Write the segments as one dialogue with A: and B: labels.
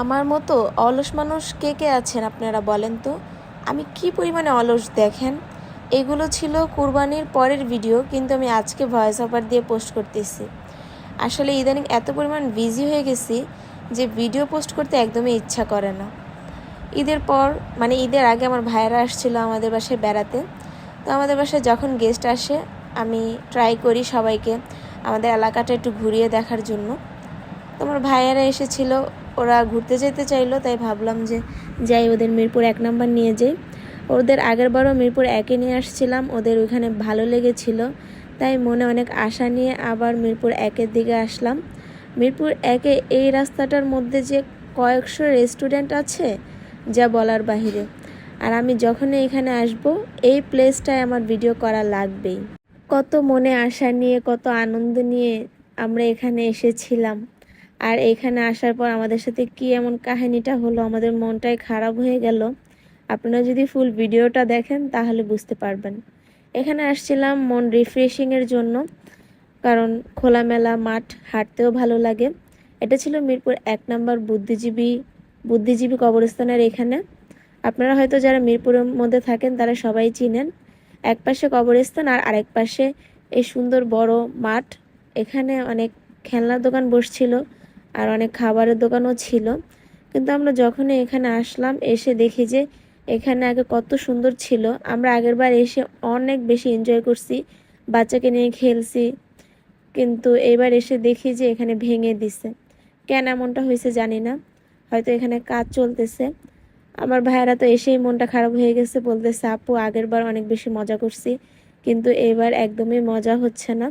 A: আমার মতো অলস মানুষ কে কে আছেন আপনারা বলেন তো? আমি কি পরিমাণে অলস দেখেন? এগুলো ছিল কুরবানির পরের ভিডিও, কিন্তু আমি আজকে ভয়েস ওভার দিয়ে পোস্ট করতেছি। আসলে ইদানিং এত পরিমাণ বিজি হয়ে গেছি যে ভিডিও পোস্ট করতে একদমই ইচ্ছা করে না। ঈদের পর মানে ঈদের আগে আমার ভাইয়েরা আসছিল আমাদের বাসায় বেড়াতে। তো আমাদের বাসায় যখন গেস্ট আসে, আমি ট্রাই করি সবাইকে আমাদের এলাকাটা একটু ঘুরিয়ে দেখার জন্য। তো আমার ভাইয়েরা এসেছিল ওরা ঘুরতে যেতে চাইলো, তাই ভাবলাম যে যাই ওদের মিরপুর এক নাম্বার নিয়ে যাই। ওদের আগের বারও মিরপুর একে নিয়ে আসছিলাম, ওদের ওইখানে ভালো লেগেছিল, তাই মনে অনেক আশা নিয়ে আবার মিরপুর একের দিকে আসলাম। মিরপুর একে এই রাস্তাটার মধ্যে যে কয়েকশো রেস্টুরেন্ট আছে, যা বলার বাহিরে। আর আমি যখনই এখানে আসব, এই প্লেসটায় আমার ভিডিও করা লাগবেই। কত মনে আশা নিয়ে, কত আনন্দ নিয়ে আমরা এখানে এসেছিলাম। আর এখানে আসার পর আমাদের সাথে কি এমন কাহিনীটা হলো, আমাদের মনটাই খারাপ হয়ে গেল। আপনারা যদি ফুল ভিডিওটা দেখেন, তাহলে বুঝতে পারবেন। এখানে আসছিলাম মন রিফ্রেশিংয়ের জন্য, কারণ খোলামেলা মাঠ, হাঁটতেও ভালো লাগে। এটা ছিল মিরপুর এক নম্বর বুদ্ধিজীবী বুদ্ধিজীবী কবরস্থানের এখানে। আপনারা হয়তো যারা মিরপুরের মধ্যে থাকেন, তারা সবাই চিনেন। এক পাশে কবরস্থান আর আরেক পাশে এই সুন্দর বড় মাঠ। এখানে অনেক খেলনার দোকান বসছিল। আর অনেক খাবারের দোকানও ছিল। কিন্তু আমরা যখনই এখানে আসলাম, এসে দেখি যে এখানে আগে কত সুন্দর ছিল। আমরা আগের বার এসে অনেক বেশি এনজয় করছি, বাচ্চাকে নিয়ে খেলছি। কিন্তু এবার এসে দেখি যে এখানে ভেঙে দিছে। কেন এমনটা হয়েছে জানি না। হয়তো এখানে কাজ চলতেছে। আমার ভাইয়েরা তো এসেই মনটা খারাপ হয়ে গেছে, বলতেছে, আপু, আগের বার অনেক বেশি মজা করছি, কিন্তু এবার একদমই মজা হচ্ছে না।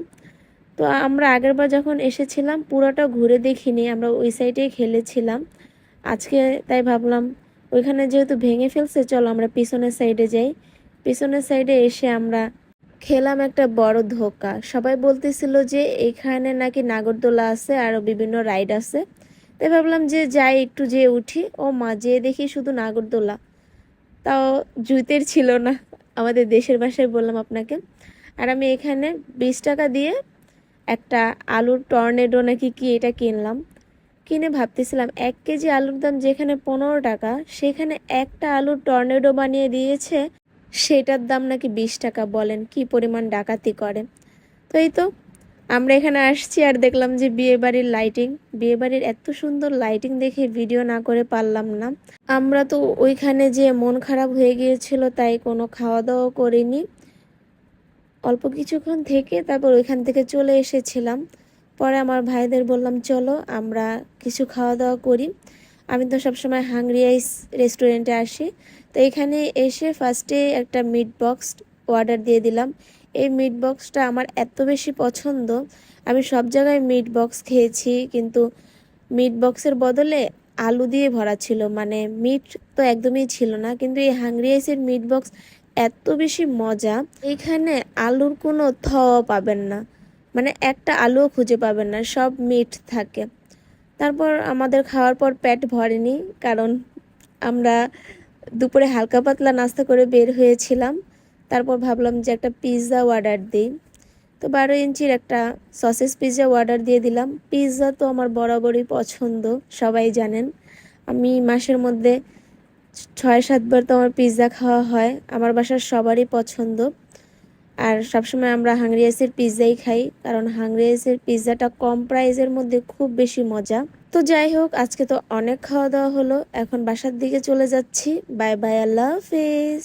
A: তো আমরা আগের বার যখন এসেছিলাম, পুরোটা ঘুরে দেখিনি, আমরা ওই সাইডেই খেলেছিলাম। আজকে তাই ভাবলাম, ওইখানে যেহেতু ভেঙে ফেলছে, চলো আমরা পিছনের সাইডে যাই। পিছনের সাইডে এসে আমরা খেলাম একটা বড় ধোকা। সবাই বলতেছিল যে এখানে নাকি নাগরদোলা আছে আরও বিভিন্ন রাইড আছে। তাই ভাবলাম যে যাই, একটু যেয়ে উঠি। ও মা, যেয়ে দেখি শুধু নাগরদোলা। তাও জুতের ছিল না। আমাদের দেশের ভাষায় বললাম আপনাকে। আর আমি এখানে বিশ টাকা দিয়ে একটা আলুর টর্নেডো নাকি কি এটা কিনলাম। কিনে ভাবতেছিলাম, এক কেজি আলুর দাম যেখানে পনেরো টাকা, সেখানে একটা আলুর টর্নেডো বানিয়ে দিয়েছে, সেটার দাম নাকি বিশ টাকা বলেন, কি পরিমাণ ডাকাতি করে। তো এই তো, আমরা এখানে আসছি আর দেখলাম যে বিয়ে বাড়ির লাইটিং বিয়ে বাড়ির এত সুন্দর লাইটিং দেখে ভিডিও না করে পারলাম না। আমরা তো ওইখানে যে মন খারাপ হয়ে গিয়েছিল, তাই কোনো খাওয়া দাওয়া করিনি। অল্প কিছুক্ষণ থেকে তারপর ওইখান থেকে চলে এসেছিলাম। পরে আমার ভাইদের বললাম, চলো, আমরা কিছু খাওয়া দাওয়া করি। আমি তো সবসময় হাংরি আইস রেস্টুরেন্টে আসি। তো এখানে এসে ফার্স্টে একটা মিট বক্স অর্ডার দিয়ে দিলাম। এই মিট বক্সটা আমার এত বেশি পছন্দ। আমি সব জায়গায় মিট বক্স খেয়েছি, কিন্তু মিট বক্সের বদলে আলু দিয়ে ভরা ছিল। মানে মিট তো একদমই ছিল না, কিন্তু এই হাংরি আইসের মিট বক্স এত বেশি মজা, এখানে আলুর কোনো থ পাবেন না। মানে একটা আলুও খুঁজে পাবেন না, সব মিট থাকে। তারপর আমাদের খাওয়ার পর পেট ভরেনি, কারণ আমরা দুপুরে হালকা পাতলা নাস্তা করে বের হয়েছিলাম। তারপর ভাবলাম যে একটা পিৎজা অর্ডার দিই। তো বারো ইঞ্চির একটা সসেস পিৎজা অর্ডার দিয়ে দিলাম। পিৎজা তো আমার বরাবরই পছন্দ, সবাই জানেন। আমি মাসের মধ্যে ছয় সাতবার তো আমার পিৎজা খাওয়া হয়। আমার বাসার সবারই পছন্দ। আর সবসময় আমরা হাংরিয়াসের পিৎজাই খাই, কারণ হাংরিয়াসের পিৎজাটা কম প্রাইসের মধ্যে খুব বেশি মজা। তো যাই হোক, আজকে তো অনেক খাওয়া দাওয়া হলো। এখন বাসার দিকে চলে যাচ্ছি। বাই বাই আল্লাহ হাফিজ।